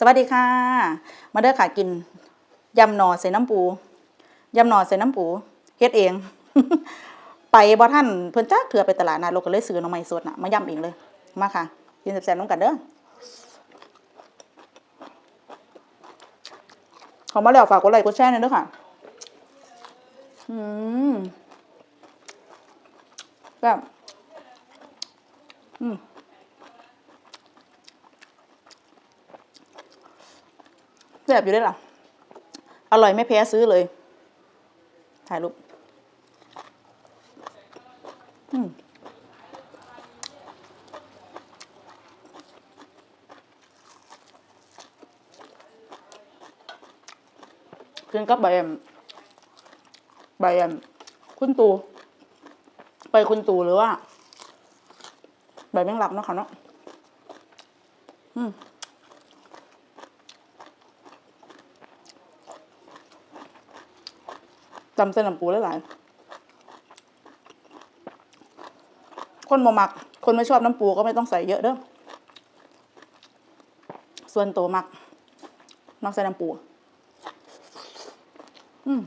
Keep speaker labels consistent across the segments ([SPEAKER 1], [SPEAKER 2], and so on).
[SPEAKER 1] สวัสดีค่ะ มาเด้อค่ะกินยำหน่อใส่น้ำปูยำหน่อใส่น้ำปูเฮ็ดเอง ไปบ่ท่านเพิ่นจักเถื่อไปตลาดนะเราก็เลยซื้อน่อไม้สดน่ะมายำเองเลย มาค่ะ กินแซ่บๆน้ำกันเด้อขอมาแล้วฝากกดไลค์กดแชร์หน่อยเด้อค่ะ อืมแบบอืม แซ่บอยู่ได้วยล่ะอร่อยไม่แพ้ซื้อเลย ถ่ายรูปอืมกินกับใบแอมใบแอมคุณตู ไปคุณตูหรือว่า ใบแมงลักเนาะค่ะเนาะอืม จำเส้นน้ำปูหลายๆคนบ่มัก คนไม่ชอบน้ำปูก็ไม่ต้องใส่เยอะเด้อ ส่วนตัวมัก มักใส่น้ำปู อืม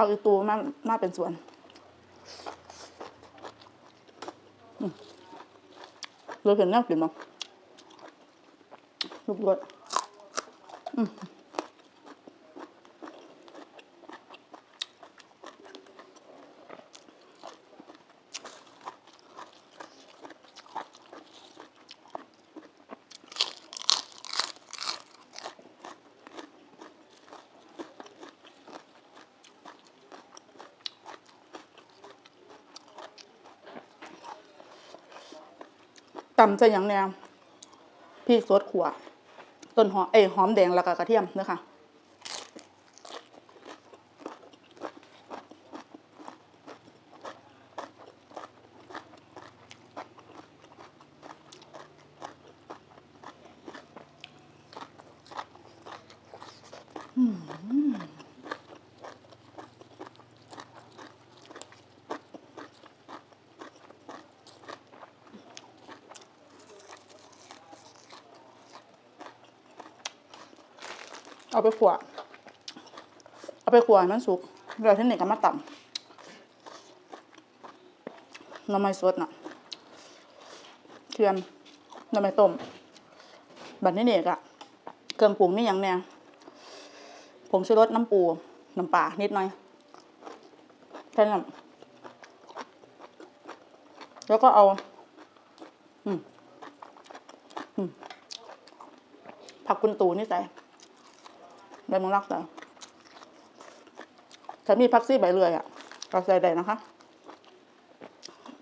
[SPEAKER 1] ผักอีตูมากมากเป็นส่วนเราเห็นน่ากินมั้งลูกรสอืม ตำจะอย่างแนวพริกสดขัวต้นหอมเอ้ยหอมแดงแล้วก็กระเทียมเนื้อค่ะ เอาไปขัวเอาไปขวให้มันสุกแล้วที่นี่ก็มาตำน้ำไม้สดน่ะเทียมน้ำไม้ต้มบัดนี้เนี่ยกะเครื่องปรุงนี่ย่างแน่ผงชูรสน้ำปู น้ำปลานิดหน่อยแค่นั้นแล้วก็เอา อืมอืมผักกุนตูนี่ใส่ ใบมังลักแต่ถ้ามีพักซี่ใบเลื่อยอะก็ใส่ได้นะคะ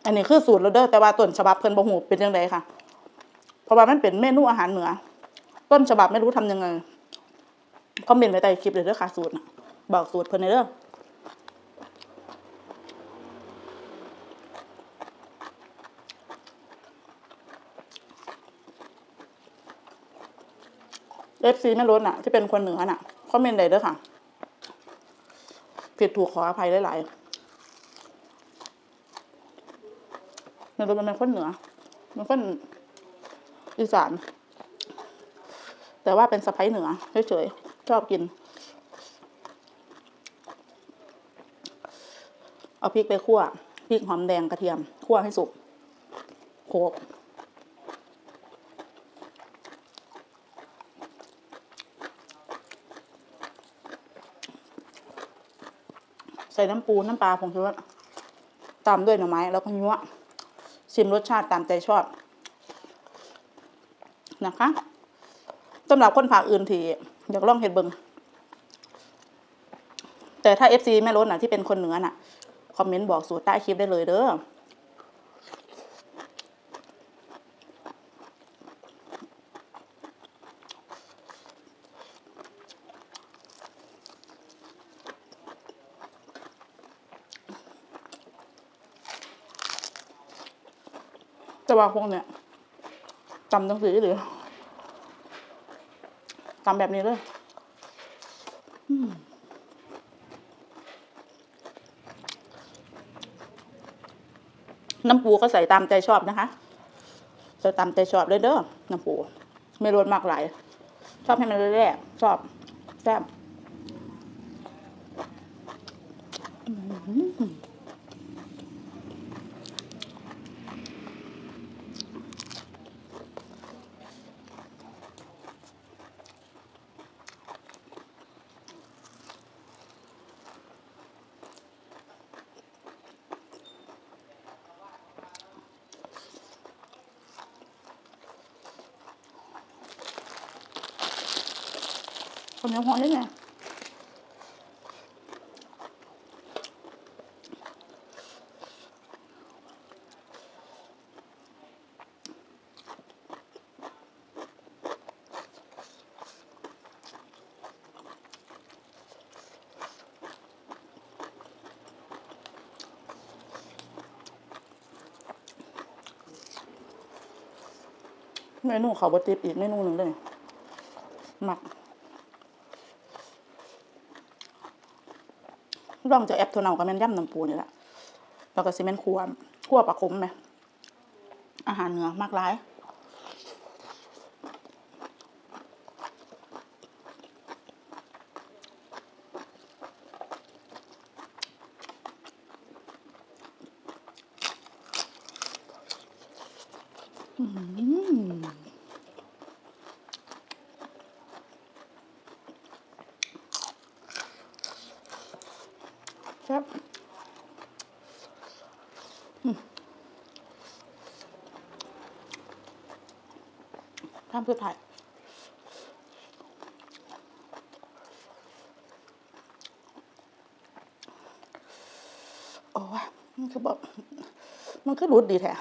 [SPEAKER 1] อันนี้คือสูตรเราเด้อแต่ว่าต้นฉบับเพิ่นบ่หูเป็นยังไงค่ะ เพราะว่ามันเป็นเมนูอาหารเหนือ ต้นฉบับไม่รู้ทำยังไงคอมเมนต์ไว้ใต้คลิปเลยเด้อค่ะสูตรนะบอกสูตรเพิ่นในอยเด้อเอฟซีแม่รถน่ะ ที่เป็นคนเหนือน่ะ คอมเมนต์ได้เด้อค่ะผิดถูกขออภัยหลายๆในรถมันเป็นคนเหนือ มันคนอีสาน แต่ว่าเป็นสะพ้ยเหนือเฉยๆชอบกิน เอาพริกไปคั่วพริกหอมแดงกระเทียมคั่วให้สุกโขก ส่น้ำปูน้ำปลาผงชูรสตามด้วยหน่อไม้แล้วก็ยั่วชิมรสชาติตามใจชอบนะคะสำหรับคนภาคอื่นที่อยากลองเห็ดเบิงแต่ถ้าเอฟซีแม่รถน่ะที่เป็นคนเหนือน่ะ คอมเมนต์บอกสูตรใต้คลิปได้เลยเด้อ แต่ว่าพวกเนี้ยจำหนังสือหรือจำแบบนี้เลยน้ำปูก็ใส่ตามใจชอบนะคะใส่ตามใจชอบเลยเด้อน้ำปู ไม่รสมากหลายชอบให้มันแร่ๆชอบแซ่บ คนยังหอได้ไงเมนูเขาบติดอีกเมนูหนึ่งเลยหมัก ลองจะแอปโทนเอากับแม่นย่ำน้ำปูนี่แหละแล้วก็ซีเมนคั่วคั่วปลาคมไหมอาหารเหนือมากร้ายอื้อหือ แซ่บทำเพื่อถ่ายโอ้ยมันคือแบบมันคือรุดดีแท้